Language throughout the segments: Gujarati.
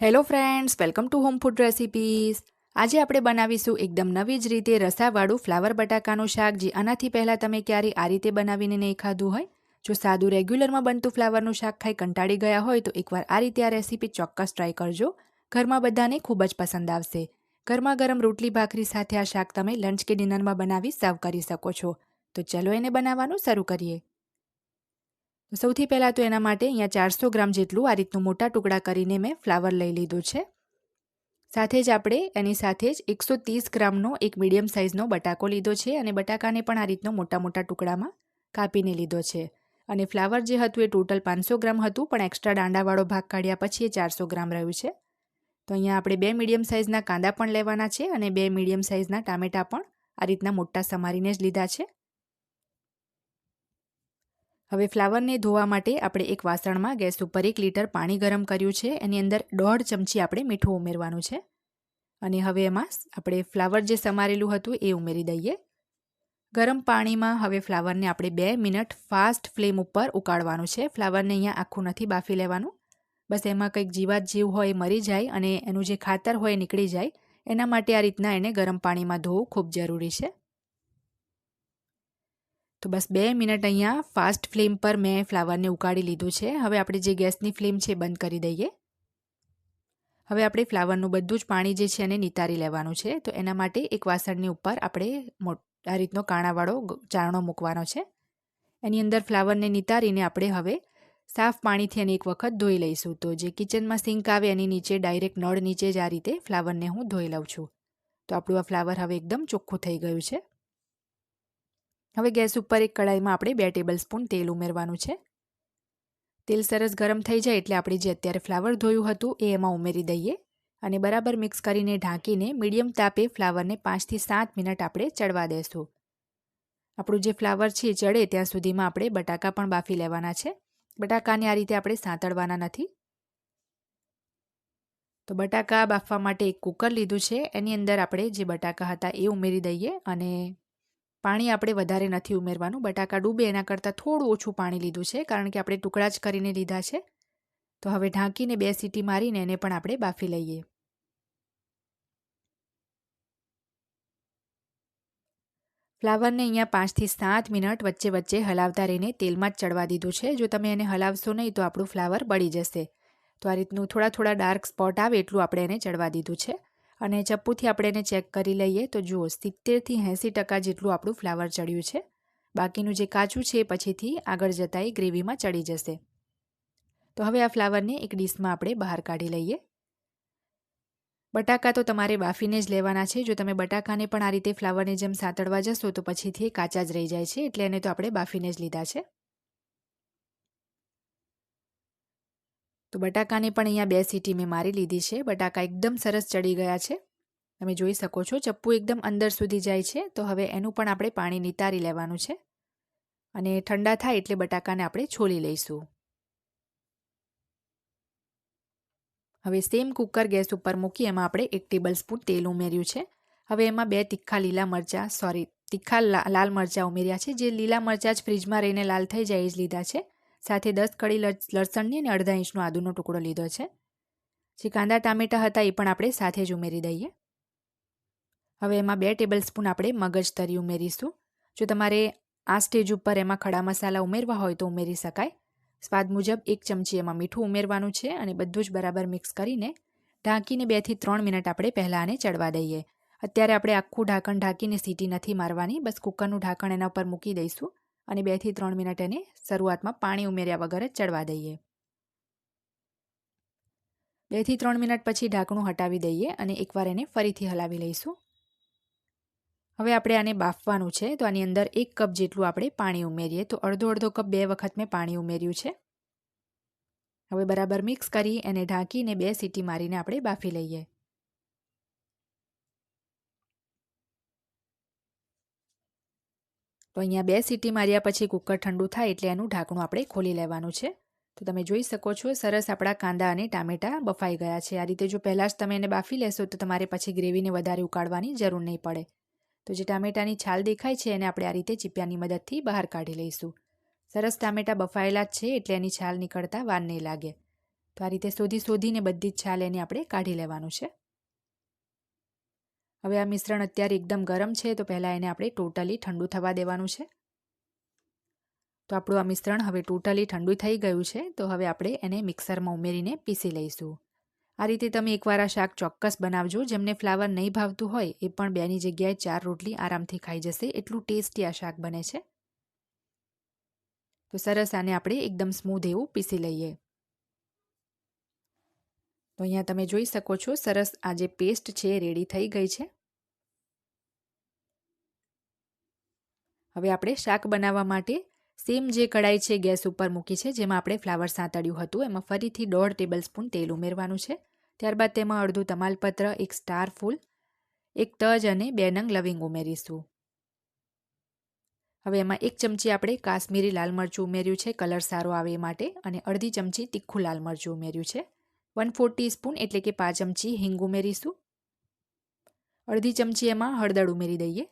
Hello friends welcome to home food recipes આજે આપણે બનાવીશું એકદમ નવી જ રીતે રસાવાળું ફ્લાવર બટાકાનું શાક, જે આનાથી પહેલાં તમે ક્યારેય આ રીતે બનાવીને નહીં ખાધું હોય. જો સાદું રેગ્યુલરમાં બનતું ફ્લાવરનું શાક ખાઈ કંટાળી ગયા હોય, તો એકવાર આ રીતે આ રેસીપી ચોક્કસ ટ્રાય કરજો. ઘરમાં બધાને ખૂબ જ પસંદ આવશે. ગરમા ગરમ રોટલી, ભાખરી સાથે આ શાક તમે લંચ કે ડિનરમાં બનાવી સર્વ કરી શકો છો. તો ચલો એને બનાવવાનું શરૂ કરીએ. તો સૌથી પહેલાં તો એના માટે અહીંયા ચારસો ગ્રામ જેટલું આ રીતનું મોટા ટુકડા કરીને મેં ફ્લાવર લઈ લીધું છે. સાથે જ આપણે એની સાથે જ એકસો ત્રીસ ગ્રામનો એક મીડિયમ સાઇઝનો બટાકો લીધો છે અને બટાકાને પણ આ રીતનો મોટા મોટા ટુકડામાં કાપીને લીધો છે. અને ફ્લાવર જે હતું એ ટોટલ પાંચસો ગ્રામ હતું, પણ એક્સ્ટ્રા દાંડાવાળો ભાગ કાઢ્યા પછી એ ચારસો ગ્રામ રહ્યું છે. તો અહીંયા આપણે બે મીડિયમ સાઇઝના કાંદા પણ લેવાના છે અને બે મીડિયમ સાઇઝના ટામેટાં પણ આ રીતના મોટા સમારીને જ લીધા છે. હવે ફ્લાવરને ધોવા માટે આપણે એક વાસણમાં ગેસ ઉપર એક લીટર પાણી ગરમ કર્યું છે. એની અંદર દોઢ ચમચી આપણે મીઠું ઉમેરવાનું છે. અને હવે એમાં આપણે ફ્લાવર જે સમારેલું હતું એ ઉમેરી દઈએ. ગરમ પાણીમાં હવે ફ્લાવરને આપણે બે મિનિટ ફાસ્ટ ફ્લેમ ઉપર ઉકાળવાનું છે. ફ્લાવરને અહીંયા આખું નથી બાફી લેવાનું. બસ એમાં કંઈક જીવાત જીવ હોય મરી જાય અને એનું જે ખાતર હોય નીકળી જાય. એના માટે આ રીતના એને ગરમ પાણીમાં ધોવું ખૂબ જરૂરી છે. તો બસ બે મિનિટ અહીંયા ફાસ્ટ ફ્લેમ પર મેં ફ્લાવરને ઉકાળી લીધું છે. હવે આપણે જે ગેસની ફ્લેમ છે બંધ કરી દઈએ. હવે આપણે ફ્લાવરનું બધું જ પાણી જે છે એને નિતારી લેવાનું છે. તો એના માટે એક વાસણની ઉપર આપણે આ રીતનો કાણાવાળો ચારણો મૂકવાનો છે. એની અંદર ફ્લાવરને નિતારીને આપણે હવે સાફ પાણીથી એને એક વખત ધોઈ લઈશું. તો જે કિચનમાં સિંક આવે એની નીચે ડાયરેક્ટ નળ નીચે જ આ રીતે ફ્લાવરને હું ધોઈ લઉં છું. તો આપણું આ ફ્લાવર હવે એકદમ ચોખ્ખું થઈ ગયું છે. હવે ગેસ ઉપર એક કડાઈમાં આપણે બે ટેબલ સ્પૂન તેલ ઉમેરવાનું છે. તેલ સરસ ગરમ થઈ જાય એટલે આપણે જે અત્યારે ફ્લાવર ધોયું હતું એ એમાં ઉમેરી દઈએ અને બરાબર મિક્સ કરીને ઢાંકીને મીડિયમ તાપે ફ્લાવરને પાંચથી સાત મિનિટ આપણે ચડવા દેશું. આપણું જે ફ્લાવર છે ચડે ત્યાં સુધીમાં આપણે બટાકા પણ બાફી લેવાના છે. બટાકાને આ રીતે આપણે સાંતળવાના નથી. તો બટાકા બાફવા માટે એક કુકર લીધું છે. એની અંદર આપણે જે બટાકા હતા એ ઉમેરી દઈએ અને પાણી આપણે વધારે નથી ઉમેરવાનું. બટાકા ડૂબે એના કરતાં થોડું ઓછું પાણી લીધું છે, કારણ કે આપણે ટુકડા જ કરીને લીધા છે. તો હવે ઢાંકીને બે સીટી મારીને એને પણ આપણે બાફી લઈએ. ફ્લાવરને અહીંયા પાંચથી સાત મિનિટ વચ્ચે વચ્ચે હલાવતા રહીને તેલમાં જ ચડવા દીધું છે. જો તમે એને હલાવશો નહીં તો આપણું ફ્લાવર બળી જશે. તો આ રીતનું થોડા થોડા ડાર્ક સ્પોટ આવે એટલું આપણે એને ચડવા દીધું છે. અને ચપ્પુથી આપણે એને ચેક કરી લઈએ તો જુઓ, સિત્તેરથી એંસી ટકા જેટલું આપણું ફ્લાવર ચડ્યું છે. બાકીનું જે કાચું છે એ પછીથી આગળ જતાં એ ગ્રેવીમાં ચડી જશે. તો હવે આ ફ્લાવરને એક ડીશમાં આપણે બહાર કાઢી લઈએ. બટાકા તો તમારે બાફીને જ લેવાના છે. જો તમે બટાકાને પણ આ રીતે ફ્લાવરની જેમ સાતળવા જશો તો પછીથી કાચા જ રહી જાય છે. એટલે એને તો આપણે બાફીને જ લીધા છે. તો બટાકાને પણ અહીંયા બે સીટી મેં મારી લીધી છે. બટાકા એકદમ સરસ ચડી ગયા છે. તમે જોઈ શકો છો, ચપ્પુ એકદમ અંદર સુધી જાય છે. તો હવે એનું પણ આપણે પાણી નિતારી લેવાનું છે. અને ઠંડા થાય એટલે બટાકાને આપણે છોલી લઈશું. હવે સેમ કુકર ગેસ ઉપર મૂકી એમાં આપણે એક ટેબલ સ્પૂન તેલ ઉમેર્યું છે. હવે એમાં બે તીખા લીલા મરચાં સોરી તીખા લાલ મરચાં ઉમેર્યા છે. જે લીલા મરચાં જ ફ્રીજમાં રહીને લાલ થઈ જાય એ જ લીધા છે. સાથે દસ કળી લસણની અને અડધા ઇંચનો આદુનો ટુકડો લીધો છે. જે કાંદા ટામેટા હતા એ પણ આપણે સાથે જ ઉમેરી દઈએ. હવે એમાં બે ટેબલ સ્પૂન આપણે મગજ તરી ઉમેરીશું. જો તમારે આ સ્ટેજ ઉપર એમાં ખડા મસાલા ઉમેરવા હોય તો ઉમેરી શકાય. સ્વાદ મુજબ એક ચમચી એમાં મીઠું ઉમેરવાનું છે અને બધું જ બરાબર મિક્સ કરીને ઢાંકીને બેથી ત્રણ મિનિટ આપણે પહેલાં આને ચડવા દઈએ. અત્યારે આપણે આખું ઢાંકણ ઢાંકીને સીટી નથી મારવાની, બસ કુકરનું ઢાંકણ એના ઉપર મૂકી દઈશું. અને બેથી ત્રણ મિનિટ એને શરૂઆતમાં પાણી ઉમેર્યા વગર જ ચડવા દઈએ. બેથી ત્રણ મિનિટ પછી ઢાંકણું હટાવી દઈએ અને એકવાર એને ફરીથી હલાવી લઈશું. હવે આપણે આને બાફવાનું છે, તો આની અંદર એક કપ જેટલું આપણે પાણી ઉમેરીએ, તો અડધો અડધો કપ બે વખત મેં પાણી ઉમેર્યું છે. હવે બરાબર મિક્સ કરી એને ઢાંકીને બે સીટી મારીને આપણે બાફી લઈએ. તો અહીંયા બે સીટી માર્યા પછી કુકર ઠંડુ થાય એટલે એનું ઢાંકણું આપણે ખોલી લેવાનું છે. તો તમે જોઈ શકો છો, સરસ આપણા કાંદા અને ટામેટાં બફાઈ ગયા છે. આ રીતે જો પહેલાં જ તમે એને બાફી લેશો તો તમારે પછી ગ્રેવીને વધારે ઉકાળવાની જરૂર નહીં પડે. તો જે ટામેટાની છાલ દેખાય છે એને આપણે આ રીતે ચીપિયાની મદદથી બહાર કાઢી લઈશું. સરસ ટામેટાં બફાયેલા જ છે એટલે એની છાલ નીકળતા વાર નહીં લાગે. તો આ રીતે શોધી શોધીને બધી જ છાલ એને આપણે કાઢી લેવાનું છે. હવે આ મિશ્રણ અત્યારે એકદમ ગરમ છે, તો પહેલાં એને આપણે ટોટલી ઠંડુ થવા દેવાનું છે. તો આપણું આ મિશ્રણ હવે ટોટલી ઠંડુ થઈ ગયું છે, તો હવે આપણે એને મિક્સરમાં ઉમેરીને પીસી લઈશું. આ રીતે તમે એકવાર આ શાક ચોક્કસ બનાવજો, જેમને ફ્લાવર નહીં ભાવતું હોય, એ પણ બેની જગ્યાએ ચાર રોટલી આરામથી ખાઈ જશે, એટલું ટેસ્ટી આ શાક બને છે. તો સરસ આને આપણે એકદમ સ્મૂધ એવું પીસી લઈએ. તો અહીંયા તમે જોઈ શકો છો, સરસ આ જે પેસ્ટ છે રેડી થઈ ગઈ છે. હવે આપણે શાક બનાવવા માટે સેમ જે કડાઈ છે ગેસ ઉપર મૂકી છે, જેમાં આપણે ફ્લાવર સાંતળ્યું હતું, એમાં ફરીથી દોઢ ટેબલ સ્પૂન તેલ ઉમેરવાનું છે. ત્યારબાદ તેમાં અડધું તમાલપત્ર, એક સ્ટાર ફૂલ, એક તજ અને બે નંગ લવિંગ ઉમેરીશું. હવે એમાં એક ચમચી આપણે કાશ્મીરી લાલ મરચું ઉમેર્યું છે, કલર સારો આવે માટે, અને અડધી ચમચી તીખું લાલ મરચું ઉમેર્યું છે. વન ફોર ટીસ્પૂન એટલે કે પાંચ ચમચી હિંગ ઉમેરીશું. અડધી ચમચી એમાં હળદર ઉમેરી દઈએ.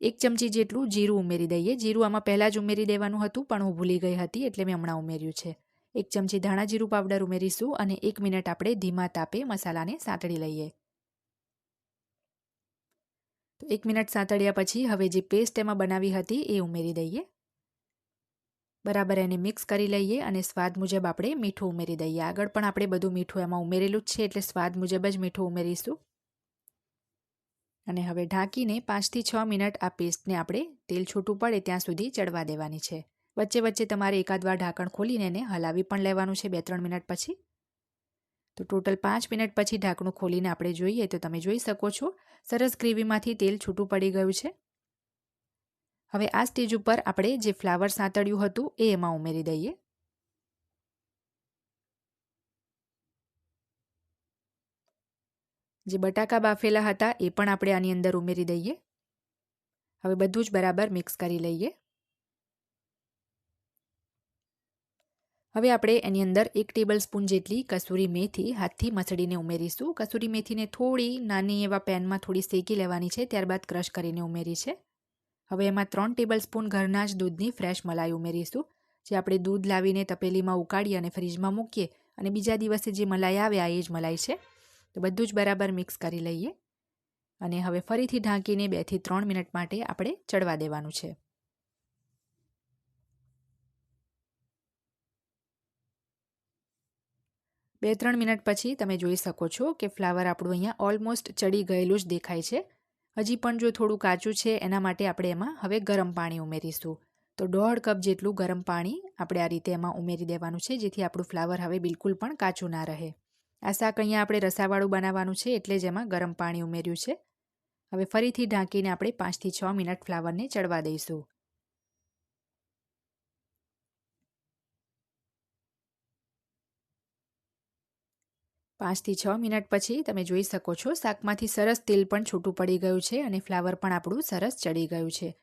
એક ચમચી જેટલું જીરું ઉમેરી દઈએ. જીરું આમાં પહેલાં જ ઉમેરી દેવાનું હતું, પણ હું ભૂલી ગઈ હતી એટલે મેં હમણાં ઉમેર્યું છે. એક ચમચી ધાણા જીરું પાવડર ઉમેરીશું અને એક મિનિટ આપણે ધીમા તાપે મસાલાને સાંતળી લઈએ. તો એક મિનિટ સાંતળ્યા પછી હવે જે પેસ્ટ એમાં બનાવી હતી એ ઉમેરી દઈએ. બરાબર એને મિક્સ કરી લઈએ અને સ્વાદ મુજબ આપણે મીઠું ઉમેરી દઈએ. આગળ પણ આપણે બધું મીઠું એમાં ઉમેરેલું જ છે, એટલે સ્વાદ મુજબ જ મીઠું ઉમેરીશું. અને હવે ઢાંકીને પાંચથી છ મિનિટ આ પેસ્ટને આપણે તેલ છૂટું પડે ત્યાં સુધી ચડવા દેવાની છે. વચ્ચે વચ્ચે તમારે એકાદ વાર ઢાંકણ ખોલીને એને હલાવી પણ લેવાનું છે બે ત્રણ મિનિટ પછી. તો ટોટલ પાંચ મિનિટ પછી ઢાંકણું ખોલીને આપણે જોઈએ તો તમે જોઈ શકો છો, સરસ ગ્રેવીમાંથી તેલ છૂટું પડી ગયું છે. હવે આ સ્ટેજ ઉપર આપણે જે ફ્લાવર સાંતળ્યું હતું એ એમાં ઉમેરી દઈએ. જે બટાકા બાફેલા હતા એ પણ આપણે આની અંદર ઉમેરી દઈએ. હવે બધું જ બરાબર મિક્સ કરી લઈએ. હવે આપણે એની અંદર એક ટેબલ સ્પૂન જેટલી કસૂરી મેથી હાથથી મસળીને ઉમેરીશું. કસૂરી મેથીને થોડી નાની એવા પેનમાં થોડી શેકી લેવાની છે, ત્યારબાદ ક્રશ કરીને ઉમેરી છે. હવે એમાં ત્રણ ટેબલ સ્પૂન ઘરના જ દૂધની ફ્રેશ મલાઈ ઉમેરીશું. જે આપણે દૂધ લાવીને તપેલીમાં ઉકાળી અને ફ્રીજમાં મૂકીએ અને બીજા દિવસે જે મલાઈ આવે આ એ જ મલાઈ છે. તો બધું જ બરાબર મિક્સ કરી લઈએ. અને હવે ફરીથી ઢાંકીને બેથી ત્રણ મિનિટ માટે આપણે ચડવા દેવાનું છે. બે ત્રણ મિનિટ પછી તમે જોઈ શકો છો કે ફ્લાવર આપણું અહીંયા ઓલમોસ્ટ ચડી ગયેલું જ દેખાય છે. હજી પણ જો થોડું કાચું છે, એના માટે આપણે એમાં હવે ગરમ પાણી ઉમેરીશું. તો દોઢ કપ જેટલું ગરમ પાણી આપણે આ રીતે એમાં ઉમેરી દેવાનું છે, જેથી આપણું ફ્લાવર હવે બિલકુલ પણ કાચું ના રહે. આ શાક અહીંયા આપણે રસાવાળું બનાવવાનું છે, એટલે જ એમાં ગરમ પાણી ઉમેર્યું છે. હવે ફરીથી ઢાંકીને આપણે પાંચથી છ મિનિટ ફ્લાવરને ચડવા દઈશું. પાંચથી છ મિનિટ પછી તમે જોઈ શકો છો, શાકમાંથી સરસ તેલ પણ છૂટું પડી ગયું છે અને ફ્લાવર પણ આપણું સરસ ચડી ગયું છે.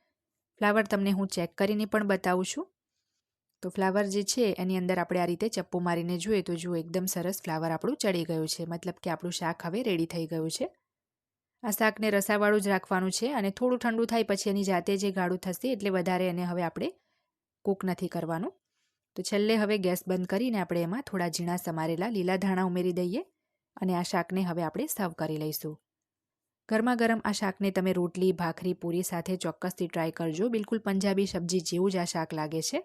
ફ્લાવર તમને હું ચેક કરીને પણ બતાવું છું. તો ફ્લાવર જે છે, એની અંદર આપણે આ રીતે ચપ્પુ મારીને જોઈએ તો જુઓ, એકદમ સરસ ફ્લાવર આપણું ચડી ગયું છે. મતલબ કે આપણું શાક હવે રેડી થઈ ગયું છે. આ શાકને રસાવાળું જ રાખવાનું છે અને થોડું ઠંડુ થાય પછી એની જાતે જે ગાળું થશે એટલે વધારે એને હવે આપણે કૂક નથી કરવાનું. તો છેલ્લે હવે ગેસ બંધ કરીને આપણે એમાં થોડા ઝીણા સમારેલા લીલા ધાણા ઉમેરી દઈએ અને આ શાકને હવે આપણે સર્વ કરી લઈશું. ગરમા ગરમ આ શાકને તમે રોટલી, ભાખરી, પૂરી સાથે ચોક્કસથી ટ્રાય કરજો. બિલકુલ પંજાબી સબ્જી જેવું જ આ શાક લાગે છે.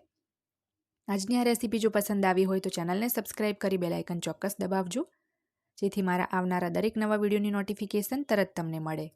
આજની આ રેસીપી જો પસંદ આવી હોય તો ચેનલને સબસ્ક્રાઇબ કરી બેલાઇકન ચોક્કસ દબાવજો. જેથી મારા આવનારા દરેક નવા વિડીયોની નોટિફિકેશન તરત તમને મળે.